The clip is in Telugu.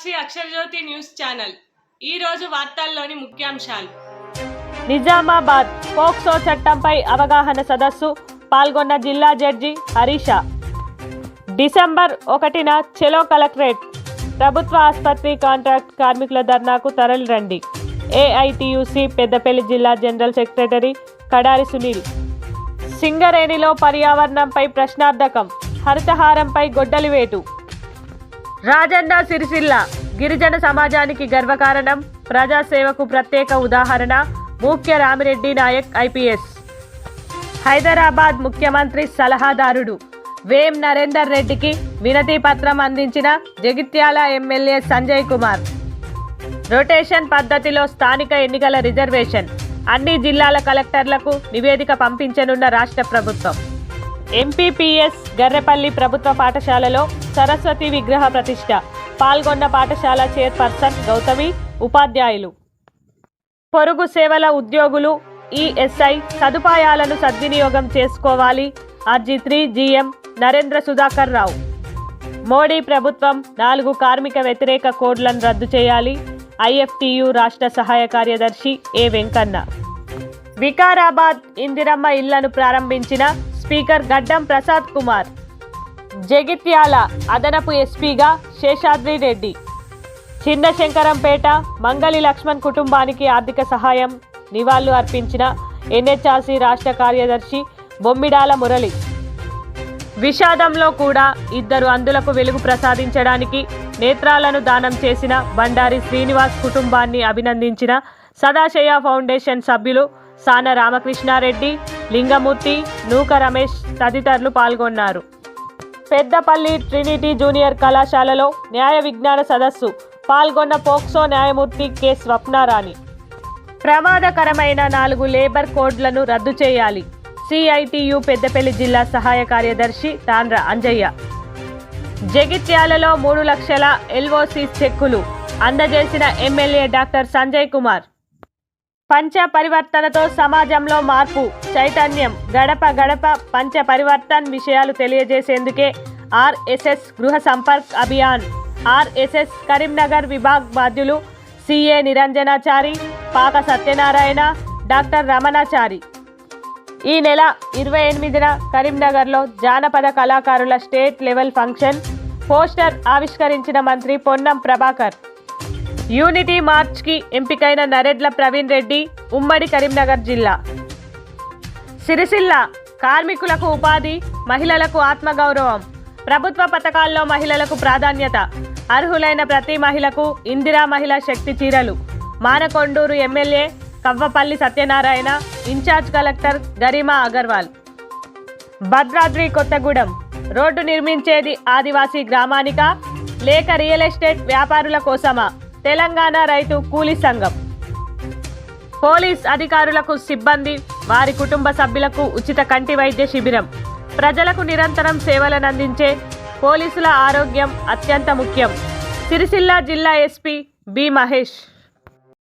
సాక్షి అక్షరజ్యోతి న్యూస్ ఛానల్. ఈ రోజు వార్తల్లోని ముఖ్యాంశాలు. నిజామాబాద్ పోక్సో చట్టంపై అవగాహన సదస్సు పాల్గొన్న జిల్లా జడ్జి హరీష. డిసెంబర్ ఒకటిన చెలో కలెక్టరేట్ ప్రభుత్వ ఆసుపత్రి కాంట్రాక్ట్ కార్మికుల ధర్నాకు తరలిరండి ఏఐటియుసి పెద్దపల్లి జిల్లా జనరల్ సెక్రటరీ కడారి సునీల్. సింగరేణిలో పర్యావరణంపై ప్రశ్నార్థకం హరితహారంపై గొడ్డలివేటు రాజన్న సిరిసిల్ల. గిరిజన సమాజానికి గర్వకారణం ప్రజాసేవకు ప్రత్యేక ఉదాహరణ ముఖ్య రామిరెడ్డి నాయక్ ఐపీఎస్. హైదరాబాద్ ముఖ్యమంత్రి సలహాదారుడు. వేం నరేందర్ రెడ్డికి వినతి పత్రం అందించిన జగిత్యాల ఎమ్మెల్యే సంజయ్ కుమార్. రొటేషన్ పద్ధతిలో స్థానిక ఎన్నికల రిజర్వేషన్. అన్ని జిల్లాల కలెక్టర్లకు నివేదిక పంపించనున్న రాష్ట్ర ప్రభుత్వం. ఎంపీపీఎస్ గర్రెపల్లి ప్రభుత్వ పాఠశాలలో సరస్వతి విగ్రహ ప్రతిష్ట. పాల్గొన్న పాఠశాల చైర్పర్సన్ గౌతమి ఉపాధ్యాయులు. పొరుగు సేవల ఉద్యోగులు ఈఎస్ఐ సదుపాయాలను సద్వినియోగం చేసుకోవాలి. RG three GM Narendra Sudhakar Rao. Modi ప్రభుత్వం నాలుగు కార్మిక వ్యతిరేక కోడ్లను రద్దు చేయాలి. ఐఎఫ్టియు రాష్ట్ర సహాయ కార్యదర్శి ఏ వెంకన్న. వికారాబాద్ ఇందిరమ్మ ఇళ్ళను ప్రారంభించిన స్పీకర్ గడ్డం ప్రసాద్ కుమార్. జగిత్యాల అదనపు ఎస్పీగా శేషాద్రి రెడ్డి. చిన్న శంకరంపేట మంగళి లక్ష్మణ్ కుటుంబానికి ఆర్థిక సహాయం నివాళులు అర్పించిన ఎన్హెచ్ఆర్సీ రాష్ట్ర కార్యదర్శి బొమ్మిడాల మురళి. విషాదంలో కూడా ఇద్దరు అందులకు వెలుగు ప్రసాదించడానికి నేత్రాలను దానం చేసిన బండారి శ్రీనివాస్ కుటుంబాన్ని అభినందించిన సదాశయ ఫౌండేషన్ సభ్యులు సాన రామకృష్ణారెడ్డి లింగమూర్తి నూక రమేష్ తదితరులు పాల్గొన్నారు. పెద్దపల్లి ట్రినిటీ జూనియర్ కళాశాలలో న్యాయ విజ్ఞాన సదస్సు పాల్గొన్న పోక్సో న్యాయమూర్తి కె. స్వప్నారాణి. ప్రమాదకరమైన నాలుగు లేబర్ కోడ్లను రద్దు చేయాలి. సిఐటియు పెద్దపల్లి జిల్లా సహాయ కార్యదర్శి తాండ్ర అంజయ్య. జగిత్యాలలో మూడు లక్షల ఎల్ఓసి చెక్కులు అందజేసిన ఎమ్మెల్యే డాక్టర్ సంజయ్ కుమార్. పంచ పరివర్తనతో సమాజంలో మార్పు చైతన్యం గడప గడప పంచ పరివర్తన్ విషయాలు తెలియజేసేందుకే ఆర్ఎస్ఎస్ గృహ సంపర్క్ అభియాన్ ఆర్ఎస్ఎస్ కరీంనగర్ విభాగ్ బాధ్యులు సిఏ నిరంజనాచారి పాక సత్యనారాయణ డాక్టర్ రమణాచారి. ఈ నెల ఇరవై ఎనిమిదిన కరీంనగర్లో జానపద కళాకారుల స్టేట్ లెవెల్ ఫంక్షన్ పోస్టర్ ఆవిష్కరించిన మంత్రి పొన్నం ప్రభాకర్. యూనిటీ మార్చ్కి ఎంపికైన నరెడ్ల ప్రవీణ్ రెడ్డి ఉమ్మడి కరీంనగర్ జిల్లా. సిరిసిల్ల కార్మికులకు ఉపాధి మహిళలకు ఆత్మగౌరవం. ప్రభుత్వ పథకాల్లో మహిళలకు ప్రాధాన్యత. అర్హులైన ప్రతి మహిళకు ఇందిరా మహిళా శక్తి చీరలు. Manakondur MLA Kavvampalli Satyanarayana in-charge collector Garima Agarwal. Bhadradri Kothagudem. Road నిర్మించేది ఆదివాసీ గ్రామానిక? లేక రియల్ ఎస్టేట్ వ్యాపారుల కోసమా? తెలంగాణ రైతు కూలీ సంఘం. పోలీస్ అధికారులకు సిబ్బంది వారి కుటుంబ సభ్యులకు ఉచిత కంటి వైద్య శిబిరం. ప్రజలకు నిరంతరం సేవలను అందించే పోలీసుల ఆరోగ్యం అత్యంత ముఖ్యం. సిరిసిల్ల జిల్లా ఎస్పీ బి మహేష్.